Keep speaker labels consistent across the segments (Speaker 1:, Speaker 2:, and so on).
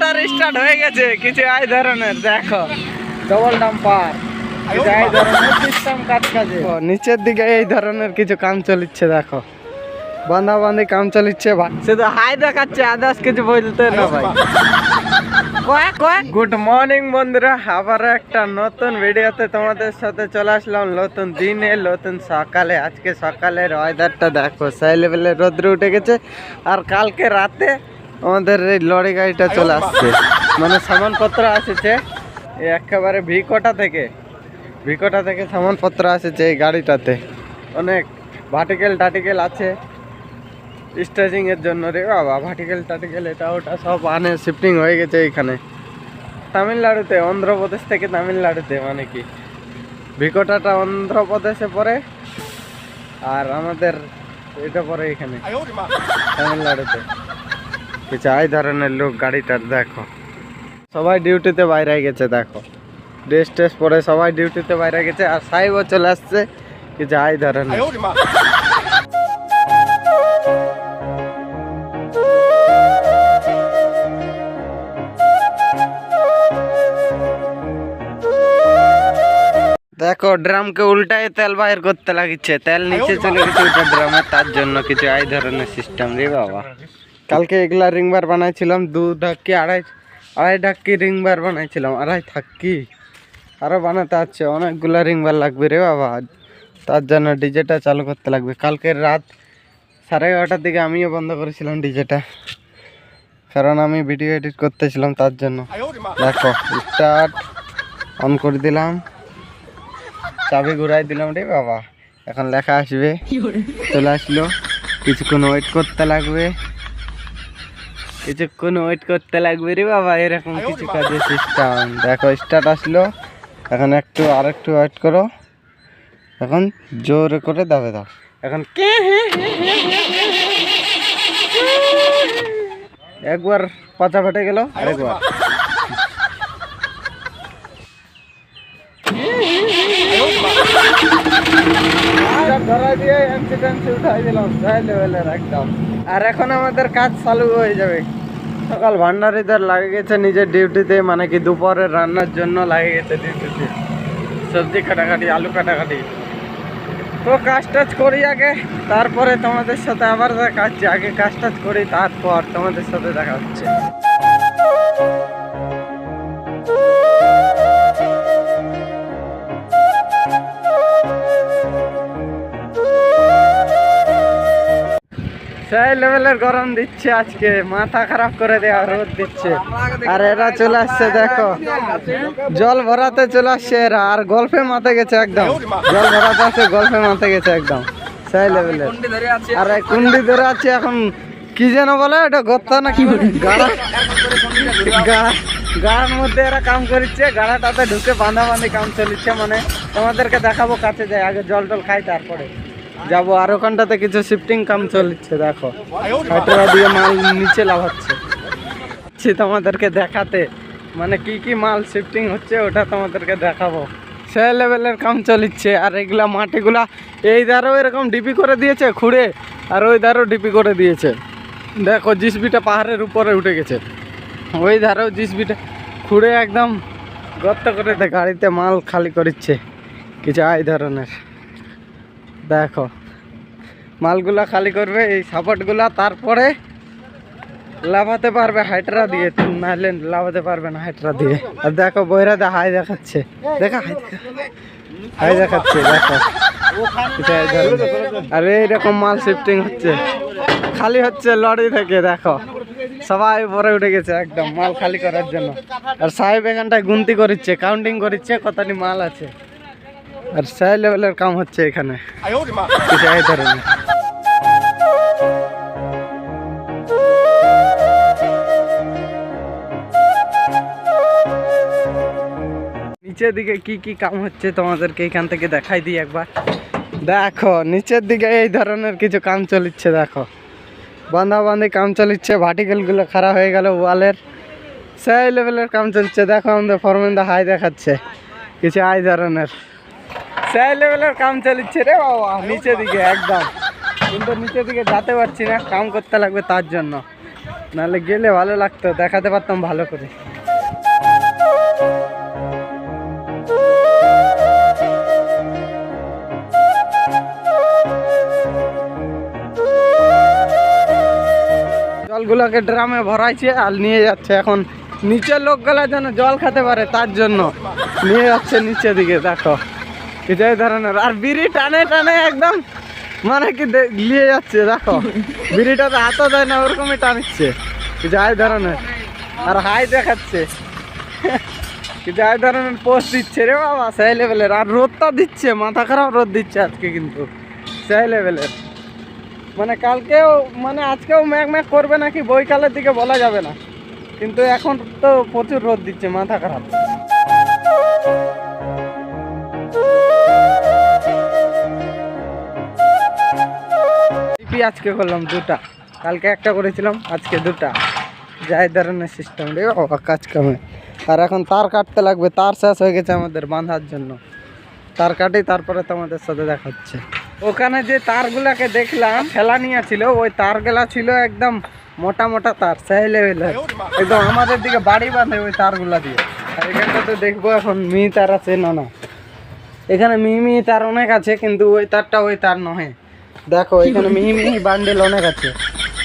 Speaker 1: Loader start হয়ে গেছে। কিছু এই ধরনের দেখো। ডবল ডাম্পার নিচের দিকে এই ধরনের কিছু কাম চলিচ্ছে দেখো। বান্ধা বান্ধি কাম চলিচ্ছে ভাই। শুধু হাই দেখাচ্ছে আদার্স কিছু বলতে না ভাই। গুড মর্নিং বন্ধুরা। আবার একটা নতুন ভিডিওতে তোমাদের সাথে চলে আসলাম। নতুন দিনে নতুন সকালে। আজকে সকালের ওয়েদারটা দেখো সেই লেভেলে রোদ্র উঠে গেছে। আর কালকে রাতে আমাদের এই লরি গাড়িটা চলে আসছে। মানে সামানপত্র আসছে এই একেবারে ভিকোটা থেকে। ভিকোটা থেকে সামানপত্র আসেছে এই গাড়িটাতে। অনেক ভার্টিকেল টাটিকেল আছে। স্টেজিং এর জন্য রে বাবা ভার্টিক্যাল টার্টিক্যাল এটা ওটা সব আনে শিফটিং হয়ে গেছে এখানে তামিলনাড়ুতে অন্ধ্রপ্রদেশ থেকে তামিলনাড়ুতে মানে কি? ভিকোটাটা অন্ধ্রপ্রদেশে পড়ে আর আমাদের এটা পড়ে এখানে তামিলনাড়ুতে। কিছু এই ধরনের লোক গাড়িটার দেখো। সবাই ডিউটিতে বাইরে গেছে দেখো। ড্রেস টেস পরে সবাই ডিউটিতে বাইরে গেছে আর সাহেবও চলে আসছে কিছু এই ধরনের। দেখো ড্রামকে উল্টায় তেল বাইর করতে লাগিচ্ছে। তেল নিচে চলে গেছে ড্রামে তার জন্য কিছু এই ধরনের সিস্টেম রে বাবা। কালকে এগুলা রিং বার বানাইছিলাম দু ঢাকি আড়াই আড়াই ঢাকি রিং বার বানাইছিলাম আড়াই থাকি আরও বানাতে আছে অনেকগুলা রিং বার লাগবে রে বাবা। তার জন্য ডিজেটা চালু করতে লাগবে। কালকে রাত সাড়ে এগারোটার দিকে আমিও বন্ধ করেছিলাম ডিজেটা কারণ আমি ভিডিও এডিট করতেছিলাম তার জন্য। দেখো স্টার্ট অন করে দিলাম। চাবি ঘুরাই দিলাম রে বাবা। এখন লেখা আসবে। চলে আসলো। কিছুক্ষণ ওয়েট করতে লাগবে। কিছুক্ষণ ওয়েট করতে লাগবে রে বাবা এরকম কিছু কাজের সিস্টেম দেখো স্টার্ট আসলো। এখন একটু আর একটু ওয়েট করো। এখন জোরে করে দাবে দাও। এখন কে? একবার পাচা ফেটে গেল। আরেকবার ধরা দিয়ে এমসিটেন্সি উঠাই দিলাম। যাই লেভেলের একদম। আর এখন আমাদের কাজ চালু হয়ে যাবে। সকাল ভান্ডারিদের লাগে গেছে নিজের ডিউটিতে মানে কি দুপুরের রান্নার জন্য লাগে গেছে ডিউটিতে। সবজি কাটাকাটি, আলু কাটাকাটি। তো কাজ টাজ করি আগে, তারপরে তোমাদের সাথে আবার দেখা হচ্ছে। আগে কাজ টাজ করি, তারপর তোমাদের সাথে দেখা হচ্ছে। সেই লেভেলের গরম দিচ্ছে আজকে, মাথা খারাপ করে দেওয়া রোদ দিচ্ছে। আর এরা চলে আসছে, দেখো। জল ভরাতে চলে আসছে এরা, আর গল্পে মাথে গেছে একদম। জল ভরাতে আসছে গল্পে মাথে গেছে একদম। সেই লেভেলের। আর কুন্ডি ধরে আছে এখন, কি যেন বলে এটা গত্তা না কি গাড়া। গাড়া গাড়ার মধ্যে এরা কাম করছে গাড়াটাতে ঢুকে বাঁধা বাঁধি কাম চলছে মানে তোমাদেরকে দেখাবো কাছে যায় আগে জল টল খাই তারপরে। যাব আর ওখানটাতে কিছু শিফটিং কাম চলছে, দেখো। হাইটরা দিয়ে মাল নিচে লাভাচ্ছে তোমাদেরকে দেখাতে। মানে কি কি মাল শিফটিং হচ্ছে, ওটা তোমাদেরকে দেখাবো। সে লেভেলের কাম চলিচ্ছে, আর এগুলা মাটিগুলা এই ধারেও এরকম ডিপি করে দিয়েছে, খুঁড়ে, আর ওই ধারেও ডিপি করে দিয়েছে। দেখো, জিসবিটা পাহাড়ের উপরে উঠে গেছে। ওই ধারেও জিসবিটা খুঁড়ে একদম গর্ত করে গাড়িতে মাল খালি করছে কিছু এই ধরনের। দেখো, মালগুলা খালি করবে, এই সাপোর্টগুলা তারপরে লাভাতে পারবে হাইটরা দিয়ে। নাহলে লাভাতে পারবে না হাইটরা দিয়ে। আর দেখো বইরাতে হাই দেখাচ্ছে। দেখা, হাই হাই দেখাচ্ছে, দেখো। আর এইরকম মাল শিফটিং হচ্ছে। খালি হচ্ছে লরি থেকে, দেখো। সবাই পরে উঠে গেছে একদম, মাল খালি করার জন্য। আর সাহেব এখানটায় গুনতি করছে কাউন্টিং করছে কতটি মাল আছে। আর সেই লেভেলের কাম হচ্ছে এখানে। নিচের দিকে কি কি কাম হচ্ছে তোমাদেরকে এখান থেকে দেখাই দিই একবার। দেখো, নিচের দিকে এই ধরনের কিছু কাম চলিচ্ছে, দেখো। বান্ধা বান্ধি কাম চলিচ্ছে, ভার্টিকেলগুলো খারাপ হয়ে গেল ওয়ালের। সেই লেভেলের কাম চলছে, দেখো আমাদের ফরমেন্দা হাই দেখাচ্ছে। কিছু আই ধরনের। সেই লেভেলের কাম চলিচ্ছে রে বাবা, নিচের দিকে, একদম। কিন্তু নিচের দিকে যেতে পারছি না, কাম করতে লাগবে তার জন্য। নাহলে গেলে ভালো লাগতো, দেখাতে পারতাম ভালো করে। জলগুলোকে ড্রামে ভরাইছে আর নিয়ে যাচ্ছে এখন। নিচের লোকগুলা যেন জল খেতে পারে তার জন্য। নিয়ে যাচ্ছে নিচের দিকে, দেখো। এই ধরনের আর বিড়ি টানে টানে একদম মানে কি নিয়ে যাচ্ছে, দেখো। বিড়িটা তো হাতও দেয় না, ওরকমই টানিচ্ছে এই ধরনের আর হাই দেখাচ্ছে। এই ধরনের পোস্ট দিচ্ছে রে বাবা, সেই লেভেলের। আর রোদটা দিচ্ছে, মাথা খারাপ রোদ দিচ্ছে আজকে কিন্তু, সেই লেভেলের। মানে কালকেও মানে আজকেও ম্যাক ম্যাক করবে নাকি, বৈকালের দিকে বলা যাবে না। কিন্তু এখন তো প্রচুর রোদ দিচ্ছে, মাথা খারাপ। টিপি আজকে করলাম দুটা। কালকে একটা করেছিলাম, আজকে দুটা। যাই ধরনের সিস্টেম রে কাজ কামে। আর এখন তার কাটতে লাগবে, তার শেষ হয়ে গেছে আমাদের বাঁধার জন্য। তার কাটি তারপরে তোমাদের সাথে দেখাচ্ছে। ওখানে যে তারগুলাকে দেখলাম খেলা নিয়ে ছিল, ওই তারগুলা ছিল একদম মোটা মোটা তার লেভেলের একদম আমাদের দিকে বাড়ি বাঁধে ওই তারগুলা দিয়ে। আর এখানটা তো দেখব এখন মি তার আছে না না। এখানে মিহি মিহি তার অনেক আছে, কিন্তু ওই তারটা ওই তার নয় দেখো এখানে মিহি মিহি বান্ডেল অনেক আছে।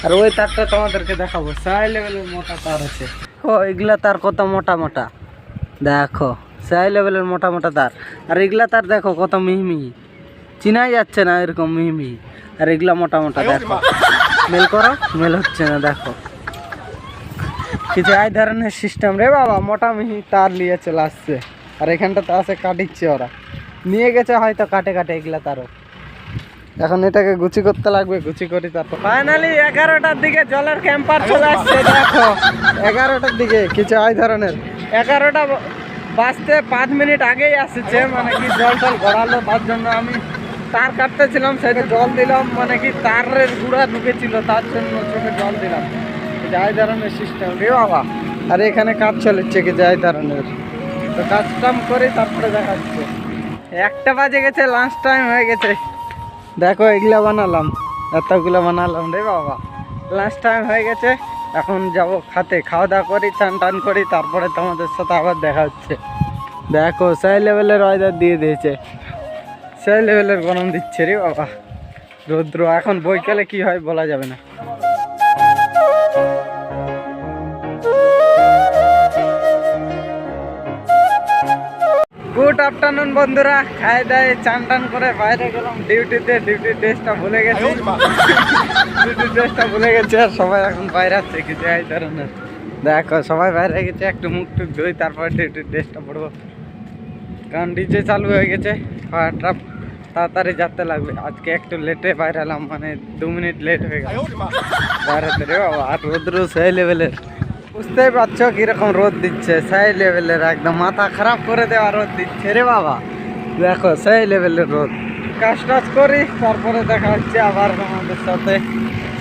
Speaker 1: আর ওই তারটা তোমাদেরকে দেখাবো। সাই লেভেলের মোটা তার আছে। ও এগুলা তার কত মোটা মোটা? দেখো সাই লেভেলের মোটা মোটা তার। আর এগুলা তার দেখো কত মিহি মিহি। চিনাই যাচ্ছে না এরকম মিহি মিহি। আর এগুলা মোটা মোটা দেখো। মেল করো মেল হচ্ছে না দেখো। কিছু এই ধরনের সিস্টেম রে বাবা মোটা মিহি তার নিয়ে চলে আসছে আর এখানটাতে আছে কাটিচ্ছে ওরা। নিয়ে গেছে হয়তো কাটে কাটে এগুলা তারও। এখন এটাকে গুছি করতে লাগবে গুছি করি তারপর। ফাইনালি এগারোটার দিকে জলের ক্যাম্পার চলে আসছে, দেখো। এগারোটার দিকে, কিছু এই ধরনের। এগারোটা ব- বাজতে পাঁচ মিনিট আগেই আসছে মানে কি জল টল গড়ালো, তার জন্য আমি তার কাটতেছিলাম, সেটা জল দিলাম মানে কি তারের গুঁড়া ঢুকেছিল, তার জন্য চোখে জল দিলাম। যাই ধরনের সিস্টেম রে বাবা। আর এখানে কাজ চলেছে কি যাই ধরনের। তো কাজ টাম করে তারপরে দেখাচ্ছে। একটা বাজে গেছে লাঞ্চ টাইম হয়ে গেছে। দেখো, এগুলো বানালাম। এতগুলো বানালাম রে বাবা। লাঞ্চ টাইম হয়ে গেছে, এখন যাব খাতে। খাওয়া দাওয়া করি, চান টান করি, তারপরে তোমাদের সাথে আবার দেখা হচ্ছে। দেখো, সেই লেভেলের ওয়েদার দিয়ে দিয়েছে। সেই লেভেলের গরম দিচ্ছে রে বাবা। রৌদ্র, এখন বৈকালে কি হয় বলা যাবে না। গুড আফটারনুন বন্ধুরা। খাই দায় চান টান করে বাইরে গেলাম। ডিউটিতে ডিউটি ড্রেসটা ভুলে গেছি। ডিউটি ড্রেসটা ভুলে গেছে আর সবাই এখন বাইরে আছে। কিছু এই ধরনের। দেখো সবাই বাইরে গেছে একটু মুখ টুক ধুই তারপর ডিউটি ড্রেসটা পড়ব কারণ ডিজে চালু হয়ে গেছে। ফায়ারটা তাড়াতাড়ি যেতে লাগবে। আজকে একটু লেটে বাইরে এলাম মানে দু মিনিট লেট হয়ে গেল। বাইরে আর রোদ্র সেই লেভেলের বুঝতেই পারছ কীরকম রোদ দিচ্ছে? সেই লেভেলের একদম মাথা খারাপ করে দেওয়া রোদ দিচ্ছে রে বাবা। দেখো, সেই লেভেলের রোদ। কাজ টাজ করি, তারপরে দেখা হচ্ছে আবার আমাদের সাথে।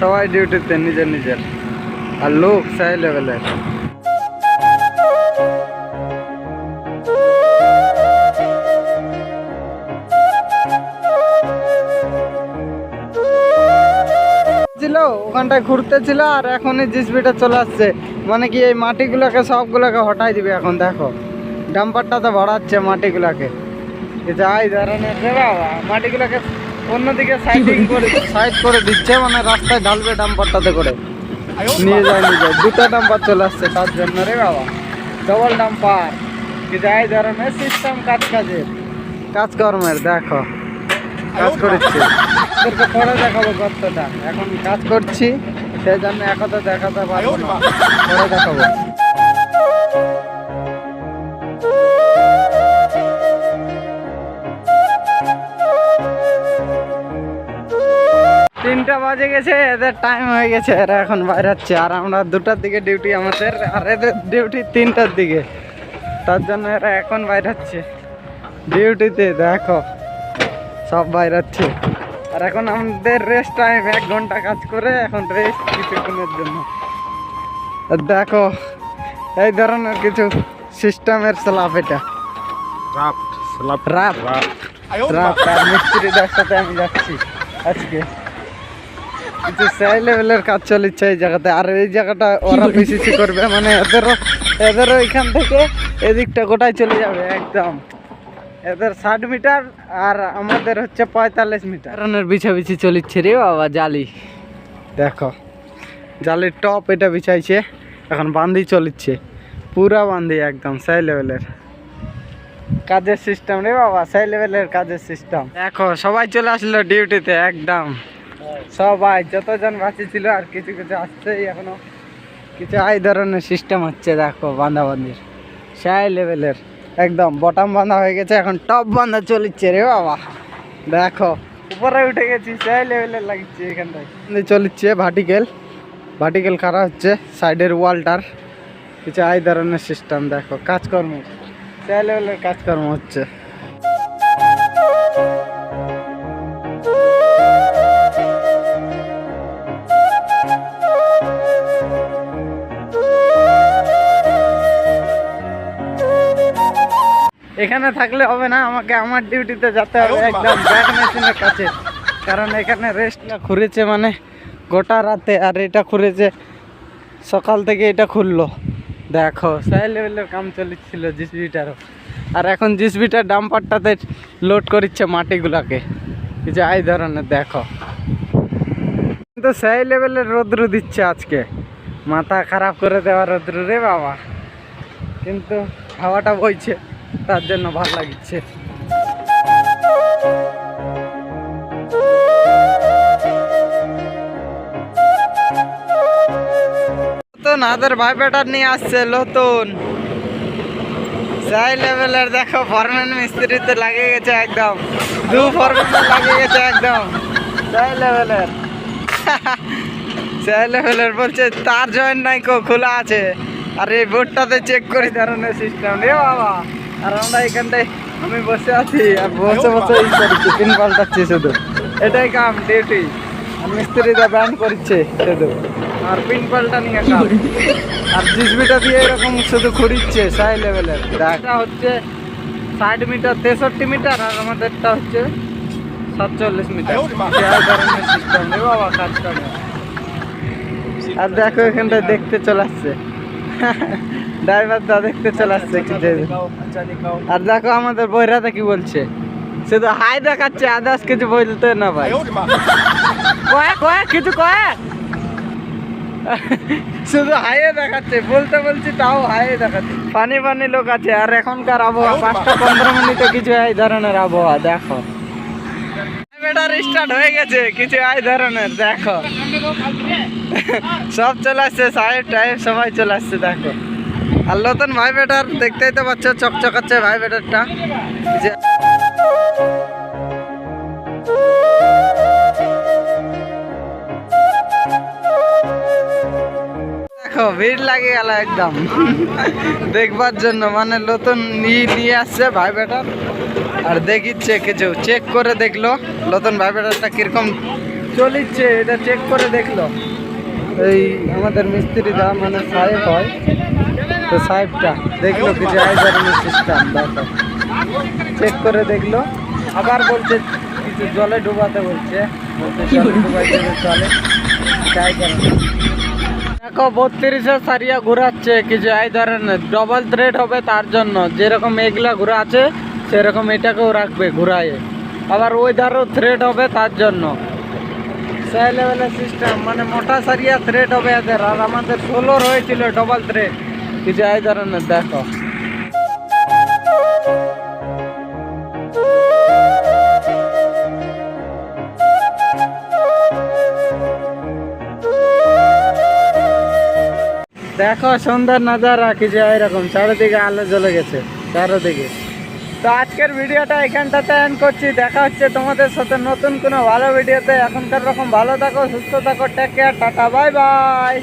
Speaker 1: সবাই ডিউটিতে নিজের নিজের। আর লোক সেই লেভেলের ওখানটায় ঘুরতে ছিল আর এখনই জিসবিটা চলে আসছে। মানে কি এই মাটিগুলোকে সবগুলোকে হটাই দিবে এখন দেখো। ডাম্পারটা তো ভরাচ্ছে মাটিগুলোকে। যাই ধরনের বাবা মাটিগুলোকে অন্যদিকে সাইডিং করে সাইড করে দিচ্ছে মানে রাস্তায় ঢালবে ডাম্পারটাতে করে। নিয়ে যায় নিয়ে যায় দুটো ডাম্পার চলে আসছে তার জন্য রে বাবা। Double damper. যাই ধরনের সিস্টেম কাজ কাজের কাজকর্মের দেখো। কাজ করেছি। পরে দেখাবো গর্তটা। এখন কাজ করছি সেই জন্য এখন দেখাতে পারব দেখাবো। তিনটা বাজে গেছে, এদের টাইম হয়ে গেছে, এরা এখন বাইরে হচ্ছে আর আমরা দুটার দিকে ডিউটি আমাদের, আর এদের ডিউটি তিনটার দিকে। তার জন্য এরা এখন বাইরে হচ্ছে ডিউটিতে দেখো, সব বাইরে হচ্ছে আর এখন আমাদের রেস্ট টাইম এক ঘণ্টা কাজ করে এখন রেস্ট কিছুক্ষণের জন্য। দেখো এই ধরনের কিছু সিস্টেমের স্ল্যাব এটা।
Speaker 2: রাফট
Speaker 1: আর মিস্ত্রিদের সাথে আমি যাচ্ছি আজকে। সেই লেভেলের কাজ এই জায়গাতে। আর এই জায়গাটা ওরা করবে মানে এদেরও এদেরও এখান থেকে এদিকটা গোটাই চলে যাবে একদম। এদের ষাট মিটার আর আমাদের হচ্ছে পঁয়তাল্লিশ মিটার। কারণের বিছাবিছি চলিচ্ছে রে বাবা জালি। দেখো জালির টপ এটা বিছাইছে এখন বান্ধি চলিচ্ছে। পুরা বান্ধি একদম সেই লেভেলের। কাজের সিস্টেম রে বাবা সেই লেভেলের কাজের সিস্টেম দেখো সবাই চলে আসলো ডিউটিতে একদম। সবাই যতজন বাকি ছিল আর কিছু কিছু আসছেই এখনও। কিছু এই ধরনের সিস্টেম হচ্ছে দেখো বান্ধা বান্ধির সেই লেভেলের। একদম বটাম বাঁধা হয়ে গেছে এখন টপ বাঁধা চলিচ্ছে রে বাবা। দেখো। উপরে উঠে গেছি সেই লেভেলের লাগছে এখানটায়। চলিচ্ছে ভার্টিকেল ভার্টিকেল খারা হচ্ছে সাইডের ওয়ালটার কিছু আই ধরনের সিস্টেম দেখো কাজকর্ম। সেই লেভেলের কাজকর্ম হচ্ছে। এখানে থাকলে হবে না আমাকে আমার ডিউটিতে যেতে হবে একদম ব্যাট মেশিনের কাছে। কারণ এখানে রেস্টটা খুঁড়েছে মানে গোটা রাতে আর এটা খুঁড়েছে সকাল থেকে এটা খুললো। দেখো সেই লেভেলের কাম চলেছিল জিসবিটারও। আর এখন জিসবিটার ডাম্পারটাতে লোড করছে মাটিগুলাকে। কিছু এই ধরনের দেখো। কিন্তু সেই লেভেলের রৌদ্র দিচ্ছে আজকে। মাথা খারাপ করে দেওয়া রৌদ্র রে বাবা। কিন্তু হাওয়াটা বইছে। তার জন্য ভালো লাগছে হাতের ভাই বেটার নিয়ে আসছে, নতুন। সেই লেভেলের দেখো ফরম্যান মিস্ত্রিতে লাগিয়ে গেছে একদম। দু ফরম্যান লাগিয়ে গেছে একদম। সেই লেভেলের সেই লেভেলের বলছে, তার জয়েন্ট নাই কো, খোলা আছে। আর এই বোর্ডটাতে চেক করি, ধরনের সিস্টেম রে বাবা। আর আমরা এখানটায় আমি বসে আছি আর বসে বসে পিন পাল্টাচ্ছি শুধু। এটাই কাম ডিউটি আর মিস্ত্রিটা ব্যান করছে শুধু। আর পিন পাল্টা নিয়ে কাম। আর জিসবিটা দিয়ে এরকম শুধু খুঁড়িচ্ছে সাই লেভেলের এটা হচ্ছে ষাট মিটার তেষট্টি মিটার আর আমাদেরটা হচ্ছে সাতচল্লিশ মিটার। সিস্টেম বাবা কাজ করে। আর দেখো এখানটায় দেখতে চলে আসছে। ড্রাইভারটা দেখতে চলে আসছে কি যে- আর দেখো আমাদের বইরাতে কি বলছে? শুধু হাই দেখাচ্ছে আদার্স কিছু বলতে না ভাই। কয়েক কয়েক কিছু কয়েক। শুধু হাইয়ে দেখাচ্ছে বলতে বলছি তাও হাইয়ে দেখাচ্ছে। পানি পানি লোক আছে আর এখনকার আবহাওয়া পাঁচটা পনেরো মিনিটে কিছু এই ধরনের আবহাওয়া দেখো। বেটার স্টার্ট হয়ে গেছে কিছু এই ধরনের দেখো। সব চলে আসছে সাহেব টাইপ সবাই চলে আসছে দেখো। আর নতুন ভাই বেটার দেখতেই তো পাচ্ছ, চকচকাচ্ছে ভাই বেটারটা দেখো, ভিড় লাগে গেল একদম। দেখবার জন্য মানে নতুন নিয়ে আসছে ভাই বেটার আর দেখিচ্ছে কিছু চেক করে দেখল, নতুন ভাই বেটারটা কীরকম চলিচ্ছে, এটা চেক করে দেখল। এই আমাদের মিস্ত্রিটা মানে সাহেব হয় তো সাহেবটা দেখল কিছু এই ধরনের সিস্টেম দেখো। চেক করে দেখল আবার বলছে কিছু জলে ডুবাতে বলছে। বলছে জলে ডুবাইতে চলে দেখো বত্রিশে সারিয়া ঘুরাচ্ছে কিছু এই ধরনের ডবল থ্রেড হবে তার জন্য। যেরকম এগুলা ঘুরা আছে সেরকম এটাকেও রাখবে ঘুরায়ে। আবার ওই ধারও থ্রেড হবে তার জন্য। সেই লেভেলের সিস্টেম মানে মোটা সারিয়া থ্রেড হবে এদের, আর আমাদের ষোলোর হয়েছিল ডবল থ্রেড কিছু এই ধরনের, দেখো। দেখো সুন্দর নজারা কিছু এরকম চারিদিকে আলো জ্বলে গেছে, চারিদিকে। তো আজকের ভিডিওটা এখানটাতে এন্ড করছি। দেখা হচ্ছে তোমাদের সাথে নতুন কোনো ভালো ভিডিওতে। এখনকার রকম ভালো থাকো, সুস্থ থাকো take care tata bye bye